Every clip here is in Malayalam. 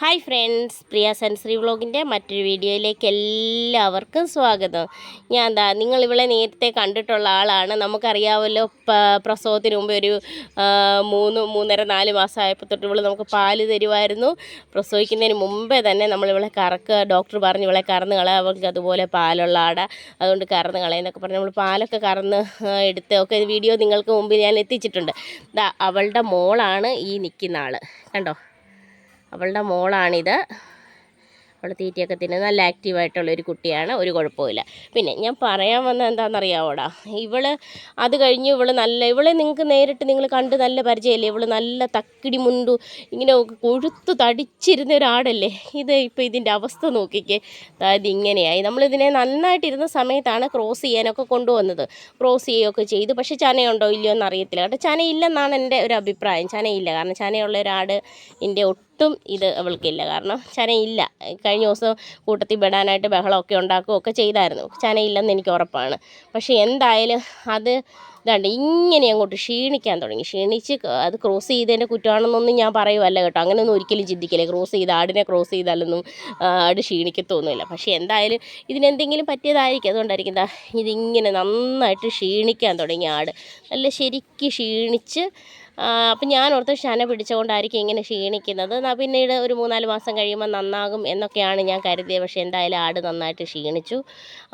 ഹായ് ഫ്രണ്ട്സ് പ്രിയ സെൻസറി വ്ളോഗിന്റെ മറ്റൊരു വീഡിയോയിലേക്ക് എല്ലാവർക്കും സ്വാഗതം. ഞാൻ എന്താ നിങ്ങളിവിടെ നേരത്തെ കണ്ടിട്ടുള്ള ആളാണ്. നമുക്കറിയാമല്ലോ പ്രസവത്തിന് മുമ്പ് ഒരു മൂന്ന് മൂന്നര നാല് മാസമായപ്പോൾ തൊട്ട് ഇവിടെ നമുക്ക് പാൽ തരുമായിരുന്നു. പ്രസവിക്കുന്നതിന് മുമ്പേ തന്നെ നമ്മളിവിടെ കറക്ക് കറക്കുക ഡോക്ടർ പറഞ്ഞു ഇവളെ കറന്ന് കളയാം അവൾക്ക് അതുപോലെ പാലുള്ള ആട. അതുകൊണ്ട് കറന്ന് കളയെന്നൊക്കെ പറഞ്ഞ് നമ്മൾ പാലൊക്കെ കറന്ന് എടുത്ത് ഒക്കെ വീഡിയോ നിങ്ങൾക്ക് മുമ്പിൽ ഞാൻ എത്തിച്ചിട്ടുണ്ട്. അവളുടെ മോളാണ് ഈ നിൽക്കുന്ന ആൾ കണ്ടോ? അവളുടെ മോളാണിത്. അവൾ തീറ്റയൊക്കെ തിന്ന് നല്ല ആക്റ്റീവായിട്ടുള്ള ഒരു കുട്ടിയാണ്. ഒരു കുഴപ്പമില്ല പിന്നെ ഞാൻ പറയാൻ വന്ന എന്താണെന്നറിയാവോടാ? ഇവൾ അത് കഴിഞ്ഞ് ഇവൾ നല്ല ഇവളെ നിങ്ങൾക്ക് നേരിട്ട് നിങ്ങൾ കണ്ട് നല്ല പരിചയമല്ലേ? ഇവൾ നല്ല തക്കിടി മുണ്ടു ഇങ്ങനെ കൊഴുത്ത് തടിച്ചിരുന്ന ഒരാടല്ലേ? ഇത് ഇപ്പോൾ ഇതിന്റെ അവസ്ഥ നോക്കിക്കേ. അതായത് ഇങ്ങനെയായി. നമ്മളിതിനെ നന്നായിട്ടിരുന്ന സമയത്താണ് ക്രോസ് ചെയ്യാനൊക്കെ കൊണ്ടുവന്നത്. ക്രോസ് ചെയ്യുകയൊക്കെ ചെയ്തു. പക്ഷേ ചനയുണ്ടോ ഇല്ലയോ എന്ന് അറിയത്തില്ല കേട്ടോ ചനയില്ലെന്നാണ് എന്റെ ഒരു അഭിപ്രായം. ചനയില്ല. കാരണം ചനയുള്ള ഒരാട് എന്റെ ഇത് അവൾക്കില്ല. കാരണം ചനയില്ല കഴിഞ്ഞ ദിവസം കൂട്ടത്തിൽ പെടാനായിട്ട് ബഹളമൊക്കെ ഉണ്ടാക്കുകയൊക്കെ ചെയ്തായിരുന്നു. ചനയില്ലെന്ന് എനിക്ക് ഉറപ്പാണ്. പക്ഷേ എന്തായാലും അത് ഇതാണ്ട് ഇങ്ങനെ അങ്ങോട്ട് ക്ഷീണിക്കാൻ തുടങ്ങി. ക്ഷീണിച്ച് അത് ക്രോസ് ചെയ്തതിന്റെ കുറ്റമാണെന്നൊന്നും ഞാൻ പറയുമല്ല കേട്ടോ. അങ്ങനെയൊന്നും ഒരിക്കലും ചിന്തിക്കില്ല. ക്രോസ് ചെയ്ത് ആടിനെ ക്രോസ് ചെയ്താലൊന്നും ആട് ക്ഷീണിക്കത്തൊന്നുമില്ല. പക്ഷേ എന്തായാലും ഇതിനെന്തെങ്കിലും പറ്റിയതായിരിക്കും. അതുകൊണ്ടായിരിക്കും ഇതിങ്ങനെ നന്നായിട്ട് ക്ഷീണിക്കാൻ തുടങ്ങി ആട്. നല്ല ശരിക്ക് ക്ഷീണിച്ച് അപ്പം ഞാൻ ഓർത്ത് ശന പിടിച്ചുകൊണ്ടായിരിക്കും ഇങ്ങനെ ക്ഷീണിക്കുന്നത്. പിന്നീട് ഒരു മൂന്നാൽ മാസം കഴിയുമ്പോൾ നന്നാകും എന്നൊക്കെയാണ് ഞാൻ കരുതിയത്. പക്ഷേ എന്തായാലും ആട് നന്നായിട്ട് ക്ഷീണിച്ചു.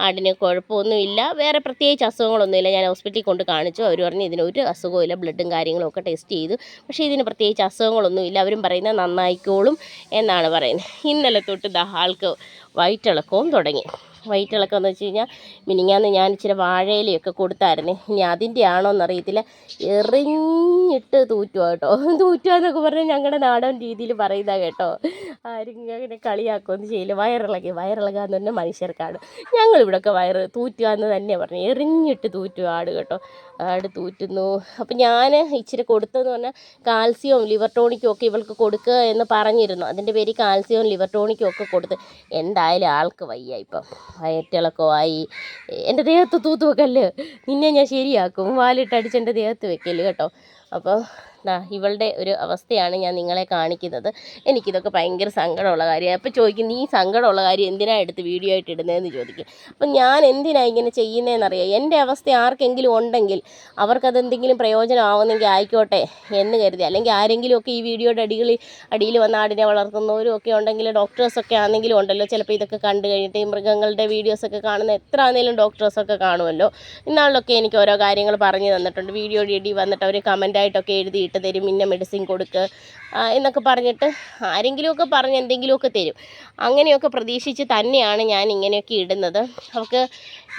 ആടിന് കുഴപ്പമൊന്നുമില്ല. വേറെ പ്രത്യേകിച്ച് അസുഖങ്ങളൊന്നുമില്ല. ഞാൻ ഹോസ്പിറ്റലിൽ കൊണ്ട് കാണിച്ചു. അവർ പറഞ്ഞു ഇതിന് ഒരു അസുഖമില്ല ബ്ലഡും കാര്യങ്ങളും ഒക്കെ ടെസ്റ്റ് ചെയ്തു. പക്ഷേ ഇതിന് പ്രത്യേകിച്ച് അസുഖങ്ങളൊന്നുമില്ല. അവരും പറയുന്നത് നന്നായിക്കോളും എന്നാണ് പറയുന്നത്. ഇന്നലെ തൊട്ട് ദാ ആൾക്ക് വയറ്റിളക്കവും തുടങ്ങി. വയറ്റിളക്കം എന്ന് വെച്ച് കഴിഞ്ഞാൽ മിനിങ്ങാന്ന് ഞാൻ ഇച്ചിരി വാഴയിലയൊക്കെ കൊടുത്തായിരുന്നു. ഇനി അതിന്റെ ആണോ എന്നറിയത്തില്ല എറിഞ്ഞിട്ട് തൂറ്റുക കേട്ടോ. തൂറ്റുക എന്നൊക്കെ പറഞ്ഞാൽ ഞങ്ങളുടെ നാടൻ രീതിയിൽ പറയുന്ന കേട്ടോ. ആരും ഇങ്ങനെ കളിയാക്കുകയൊന്നും ചെയ്യില്ല. വയറിളകി വയറിളകുക എന്ന് പറഞ്ഞാൽ മനുഷ്യർക്കാണ്. ഞങ്ങളിവിടെയൊക്കെ വയറ് തൂറ്റുക എന്ന് തന്നെ പറഞ്ഞു. എറിഞ്ഞിട്ട് തൂറ്റുക ആട് കേട്ടോ. ആട് തൂറ്റുന്നു. അപ്പം ഞാൻ ഇച്ചിരി കൊടുത്തതെന്ന് പറഞ്ഞാൽ കാൽസ്യവും ലിവർ ടോണിക്കും ഒക്കെ ഇവൾക്ക് കൊടുക്കുക എന്ന് പറഞ്ഞിരുന്നു. അതിന്റെ പേര് കാൽസ്യവും ലിവർ ടോണിക്കും ഒക്കെ കൊടുത്ത്. എന്തായാലും ആൾക്ക് വയ്യ ഇപ്പം. വയറ്റിളക്കമായി എന്റെ ദേഹത്ത് തൂത്ത് വെക്കല്ല്? നിന്നെ ഞാൻ ശരിയാക്കും. വാലിട്ട് അടിച്ച് എന്റെ ദേഹത്ത് വെക്കൽ കേട്ടോ? അപ്പോൾ ഇവളുടെ ഒരു അവസ്ഥയാണ് ഞാൻ നിങ്ങളെ കാണിക്കുന്നത്. എനിക്കിതൊക്കെ ഭയങ്കര സങ്കടമുള്ള കാര്യമാണ്. അപ്പോൾ ചോദിക്കും നീ സങ്കടമുള്ള കാര്യം എന്തിനാണ് എടുത്ത് വീഡിയോ ആയിട്ട് ഇടുന്നതെന്ന് ചോദിക്കും. അപ്പം ഞാൻ എന്തിനാണ് ഇങ്ങനെ ചെയ്യുന്നതെന്നറിയാം? എന്റെ അവസ്ഥ ആർക്കെങ്കിലും ഉണ്ടെങ്കിൽ അവർക്കത് എന്തെങ്കിലും പ്രയോജനമാവുന്നെങ്കിൽ ആയിക്കോട്ടെ എന്ന് കരുതി. അല്ലെങ്കിൽ ആരെങ്കിലുമൊക്കെ ഈ വീഡിയോയുടെ അടികളിൽ അടിയിൽ വന്ന് ആടിനെ വളർത്തുന്നവരും ഒക്കെ ഉണ്ടെങ്കിൽ ഡോക്ടേഴ്സൊക്കെ ആണെങ്കിലും ഉണ്ടല്ലോ. ചിലപ്പോൾ ഇതൊക്കെ കണ്ടു കഴിഞ്ഞിട്ട് ഈ മൃഗങ്ങളുടെ വീഡിയോസൊക്കെ കാണുന്ന എത്ര ആണെങ്കിലും ഡോക്ടേഴ്സൊക്കെ കാണുമല്ലോ. ഇന്നാളിലൊക്കെ എനിക്ക് ഓരോ കാര്യങ്ങൾ പറഞ്ഞു തന്നിട്ടുണ്ട്. വീഡിയോ ഇടി വന്നിട്ട് അവർ കമന്റായിട്ടൊക്കെ എഴുതിയിട്ട് തരും ഇന്ന മെഡിസിൻ കൊടുക്ക് എന്നൊക്കെ പറഞ്ഞിട്ട് ആരെങ്കിലുമൊക്കെ പറഞ്ഞ് എന്തെങ്കിലുമൊക്കെ തരും. അങ്ങനെയൊക്കെ പ്രതീക്ഷിച്ച് തന്നെയാണ് ഞാൻ ഇങ്ങനെയൊക്കെ ഇടുന്നത്. അവൾക്ക്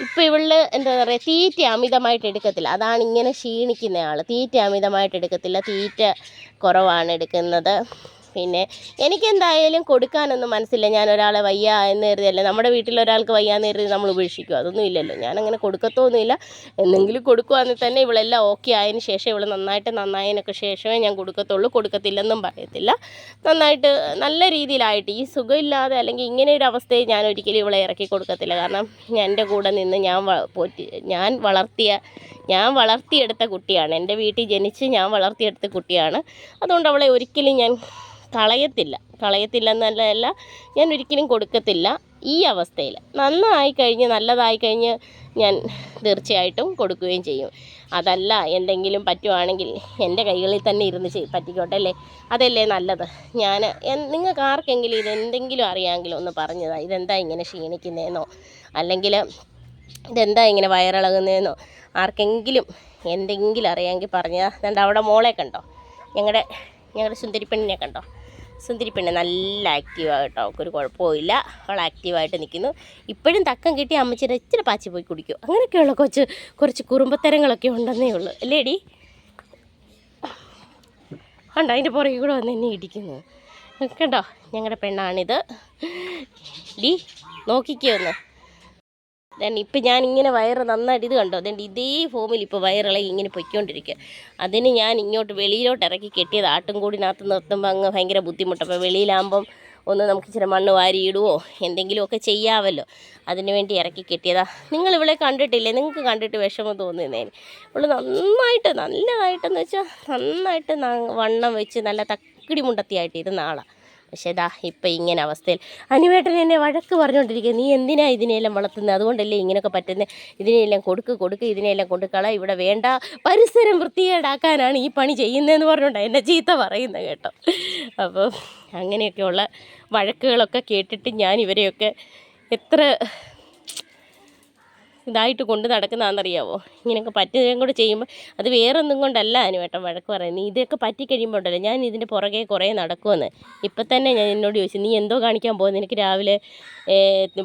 ഇപ്പോൾ ഇവൾ എന്താ പറയുക തീറ്റ അമിതമായിട്ട് എടുക്കത്തില്ല. അതാണ് ഇങ്ങനെ ക്ഷീണിക്കുന്ന ആൾ തീറ്റ അമിതമായിട്ട് എടുക്കത്തില്ല. തീറ്റ കുറവാണ് എടുക്കുന്നത്. പിന്നെ എനിക്കെന്തായാലും കൊടുക്കാനൊന്നും മനസ്സില്ല. ഞാൻ ഒരാളെ വയ്യ എന്ന് കരുതിയല്ല. നമ്മുടെ വീട്ടിൽ ഒരാൾക്ക് വയ്യ എന്ന് കരുതി നമ്മൾ ഉപേക്ഷിക്കും. അതൊന്നും ഇല്ലല്ലോ. ഞാനങ്ങനെ കൊടുക്കത്തൊന്നുമില്ല. എന്തെങ്കിലും കൊടുക്കുവാണെങ്കിൽ തന്നെ ഇവളെല്ലാം ഓക്കെ ആയതിന് ശേഷം ഇവൾ നന്നായിട്ട് നന്നായതിനൊക്കെ ശേഷമേ ഞാൻ കൊടുക്കത്തുള്ളൂ. കൊടുക്കത്തില്ലെന്നും പറയത്തില്ല. നന്നായിട്ട് നല്ല രീതിയിലായിട്ട് ഈ സുഖമില്ലാതെ അല്ലെങ്കിൽ ഇങ്ങനെ ഒരു അവസ്ഥയിൽ ഞാൻ ഒരിക്കലും ഇവളെ ഇറക്കി കൊടുക്കത്തില്ല. കാരണം എന്റെ കൂടെ നിന്ന് ഞാൻ പോറ്റി ഞാൻ വളർത്തിയ ഞാൻ വളർത്തിയെടുത്ത കുട്ടിയാണ്. എന്റെ വീട്ടിൽ ജനിച്ച് ഞാൻ വളർത്തിയെടുത്ത കുട്ടിയാണ്. അതുകൊണ്ട് അവളെ ഒരിക്കലും ഞാൻ കളയത്തില്ല. കളയത്തില്ല എന്നല്ല ഞാൻ ഒരിക്കലും കൊടുക്കത്തില്ല ഈ അവസ്ഥയിൽ. നന്നായി കഴിഞ്ഞ് നല്ലതായി കഴിഞ്ഞ് ഞാൻ തീർച്ചയായിട്ടും കൊടുക്കുകയും ചെയ്യും. അതല്ല എന്തെങ്കിലും പറ്റുവാണെങ്കിൽ എന്റെ കൈകളിൽ തന്നെ ഇരുന്ന് ചെയ് പറ്റിക്കോട്ടെ അല്ലേ അതല്ലേ നല്ലത്? ഞാൻ നിങ്ങൾക്ക് ആർക്കെങ്കിലും ഇതെന്തെങ്കിലും അറിയാമെങ്കിലും ഒന്ന് പറഞ്ഞതാ ഇതെന്താ ഇങ്ങനെ ക്ഷീണിക്കുന്നതെന്നോ അല്ലെങ്കിൽ ഇതെന്താ ഇങ്ങനെ വയറിളകുന്നതെന്നോ ആർക്കെങ്കിലും എന്തെങ്കിലും അറിയാമെങ്കിൽ പറഞ്ഞാൽ അതുകൊണ്ട് അവിടെ മോളെ കണ്ടോ? ഞങ്ങളുടെ ഞങ്ങളുടെ സുന്ദരിപ്പെണ്ണിനെ കണ്ടോ? സുന്ദരിപ്പെണ്ണ് നല്ല ആക്റ്റീവാണ് കേട്ടോ അവൾക്കൊരു കുഴപ്പമില്ല അവൾ ആക്റ്റീവായിട്ട് നിൽക്കുന്നു ഇപ്പോഴും തക്കം കിട്ടി അമ്മച്ചിയുടെ ഇച്ചിരി പാച്ചി പോയി കുടിക്കും. അങ്ങനെയൊക്കെയുള്ള കുറച്ച് കുറച്ച് കുറുമ്പത്തരങ്ങളൊക്കെ ഉണ്ടെന്നേ ഉള്ളൂ. അല്ലേടി ഉണ്ട് അതിന്റെ പുറകെ കൂടെ വന്ന് എന്നെ ഇടിക്കുന്നു. കണ്ടോ ഞങ്ങളുടെ പെണ്ണാണിത്. ഡി നോക്കിക്കോ ഒന്ന്. ദെൻ ഇപ്പം ഞാൻ ഇങ്ങനെ വയറ് നന്നായിട്ട് ഇത് കണ്ടോ? അതുകൊണ്ട് ഇതേ ഫോമിൽ ഇപ്പോൾ വയറിളകി ഇങ്ങനെ പൊയ്ക്കൊണ്ടിരിക്കുക അതിന് ഞാൻ ഇങ്ങോട്ട് വെളിയിലോട്ട് ഇറക്കി കെട്ടിയത് ആട്ടും കൂടിനകത്ത് നിർത്തുമ്പോൾ അങ്ങ് ഭയങ്കര ബുദ്ധിമുട്ട്. അപ്പോൾ വെളിയിലാകുമ്പം ഒന്ന് നമുക്ക് ഇച്ചിരി മണ്ണ് വാരിയിടുവോ എന്തെങ്കിലുമൊക്കെ ചെയ്യാമല്ലോ അതിന് വേണ്ടി ഇറക്കി കെട്ടിയതാ. നിങ്ങൾ ഇവിടെ കണ്ടിട്ടില്ലേ? നിങ്ങൾക്ക് കണ്ടിട്ട് വിഷമം തോന്നുന്നതിന് ഇവൾ നന്നായിട്ട് നല്ലതായിട്ടെന്ന് വെച്ചാൽ നന്നായിട്ട് വണ്ണം വെച്ച് നല്ല തക്കിടി മുണ്ടത്തിയായിട്ട് ഇരുന്ന ആളാണ് പക്ഷേ ഇതാ ഇപ്പം ഇങ്ങനെ അവസ്ഥയിൽ. അനുവേട്ടൻ എന്നെ വഴക്ക് പറഞ്ഞുകൊണ്ടിരിക്കുക നീ എന്തിനാ ഇതിനെയെല്ലാം വളർത്തുന്നത്? അതുകൊണ്ടല്ലേ ഇങ്ങനെയൊക്കെ പറ്റുന്നത്? ഇതിനെയെല്ലാം കൊടുക്ക് കൊടുക്ക് ഇതിനെയെല്ലാം കൊടുക്കള ഇവിടെ വേണ്ട. പരിസരം വൃത്തികേടാക്കാനാണ് ഈ പണി ചെയ്യുന്നതെന്ന് പറഞ്ഞുകൊണ്ടാണ് എന്നെ ചീത്ത പറയുന്നത് കേട്ടോ. അപ്പോൾ അങ്ങനെയൊക്കെയുള്ള വഴക്കുകളൊക്കെ കേട്ടിട്ട് ഞാൻ ഇവരെയൊക്കെ എത്ര ഇതായിട്ട് കൊണ്ട് നടക്കുന്നതാണെന്നറിയാവോ? ഇങ്ങനെയൊക്കെ പറ്റുകയും കൂടെ ചെയ്യുമ്പോൾ അത് വേറൊന്നും കൊണ്ടല്ല അനുവേട്ടൻ വഴക്ക് പറയുന്നത്. ഇതൊക്കെ പറ്റി കഴിയുമ്പോൾ ഉണ്ടല്ലോ ഞാൻ ഇതിന്റെ പുറകെ കുറേ നടക്കുമെന്ന് ഇപ്പം തന്നെ ഞാൻ എന്നോട് ചോദിച്ചു നീ എന്തോ കാണിക്കാൻ പോകുന്നത് എനിക്ക് രാവിലെ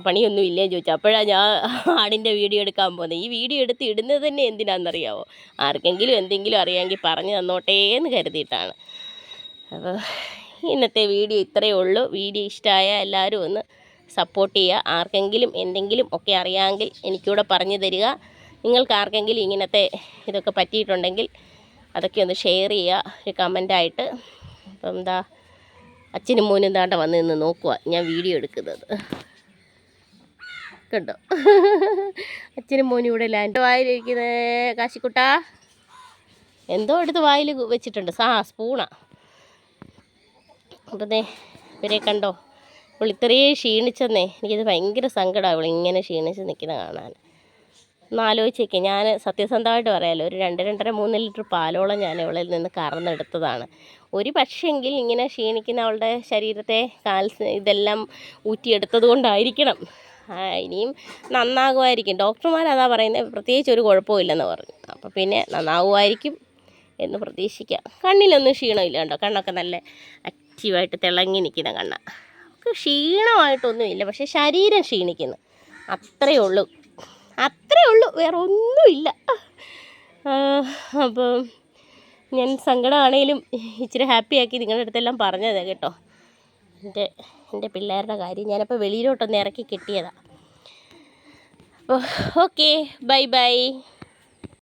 പണിയൊന്നും ഇല്ലേ? ചോദിച്ചു. അപ്പോഴാണ് ഞാൻ ആടിന്റെ വീഡിയോ എടുക്കാൻ പോകുന്നത് ഈ വീഡിയോ എടുത്ത് ഇടുന്നത് തന്നെ എന്തിനാണെന്നറിയാവോ? ആർക്കെങ്കിലും എന്തെങ്കിലും അറിയാമെങ്കിൽ പറഞ്ഞു തന്നോട്ടേ എന്ന് കരുതിയിട്ടാണ്. അപ്പോൾ ഇന്നത്തെ വീഡിയോ ഇത്രയേ ഉള്ളൂ. വീഡിയോ ഇഷ്ടമായ എല്ലാവരും ഒന്ന് സപ്പോർട്ട് ചെയ്യുക. ആർക്കെങ്കിലും എന്തെങ്കിലും ഒക്കെ അറിയാമെങ്കിൽ എനിക്കൂടെ പറഞ്ഞു തരിക. നിങ്ങൾക്ക് ആർക്കെങ്കിലും ഇങ്ങനത്തെ ഇതൊക്കെ പറ്റിയിട്ടുണ്ടെങ്കിൽ അതൊക്കെ ഒന്ന് ഷെയർ ചെയ്യുക. ഒരു കമന്റായിട്ട് അപ്പം എന്താ അച്ഛനും മോനും താണ്ട വന്ന് നിന്ന് നോക്കുക ഞാൻ വീഡിയോ എടുക്കുന്നത്. കണ്ടോ? അച്ഛനും മോനും ഇവിടെ ലാൻഡ് വായിലിരിക്കുന്നത് കാശിക്കുട്ട. എന്തോ എടുത്ത് വായിൽ വെച്ചിട്ടുണ്ട്. സാ സ്പൂണാ. അപ്പം ദേ ഇവരെ കണ്ടോ? ഇത്രയും ക്ഷീണിച്ചെന്നേ. എനിക്കിത് ഭയങ്കര സങ്കടമാണ് ഇങ്ങനെ ക്ഷീണിച്ച് നിൽക്കുന്നത് കാണാൻ. ഒന്ന് ആലോചിച്ചേക്കെ ഞാൻ സത്യസന്ധമായിട്ട് പറയാമല്ലോ ഒരു രണ്ട് രണ്ടര മൂന്ന് ലിറ്റർ പാലോളം ഞാൻ ഇവളിൽ നിന്ന് കറന്നെടുത്തതാണ്. ഒരു പക്ഷെങ്കിൽ ഇങ്ങനെ ക്ഷീണിക്കുന്ന അവളുടെ ശരീരത്തെ കാൽസ് ഇതെല്ലാം ഊറ്റിയെടുത്തത് കൊണ്ടായിരിക്കണം ഇനിയും നന്നാകുമായിരിക്കും. ഡോക്ടർമാർ അതാ പറയുന്നത് പ്രത്യേകിച്ച് ഒരു കുഴപ്പമില്ലെന്ന് പറഞ്ഞു. അപ്പോൾ പിന്നെ നന്നാവുമായിരിക്കും എന്ന് പ്രതീക്ഷിക്കാം. കണ്ണിലൊന്നും ക്ഷീണമില്ല കേട്ടോ കണ്ണൊക്കെ നല്ല ആക്റ്റീവായിട്ട് തിളങ്ങി നിൽക്കുന്ന കണ്ണ. അവൾക്ക് ക്ഷീണമായിട്ടൊന്നുമില്ല. പക്ഷെ ശരീരം ക്ഷീണിക്കുന്നു. അത്രയേ ഉള്ളൂ. അത്രയേ ഉള്ളൂ. വേറെ ഒന്നുമില്ല അപ്പോൾ അപ്പം ഞാൻ സങ്കടമാണേലും ഇച്ചിരി ഹാപ്പിയാക്കി നിങ്ങളുടെ അടുത്തെല്ലാം പറഞ്ഞതാ കേട്ടോ. എന്റെ എന്റെ പിള്ളേരുടെ കാര്യം. ഞാനപ്പോൾ വെളിയിലോട്ടൊന്ന് ഇറക്കി കിട്ടിയതാണ് അപ്പോൾ ഓക്കെ. Bye bye.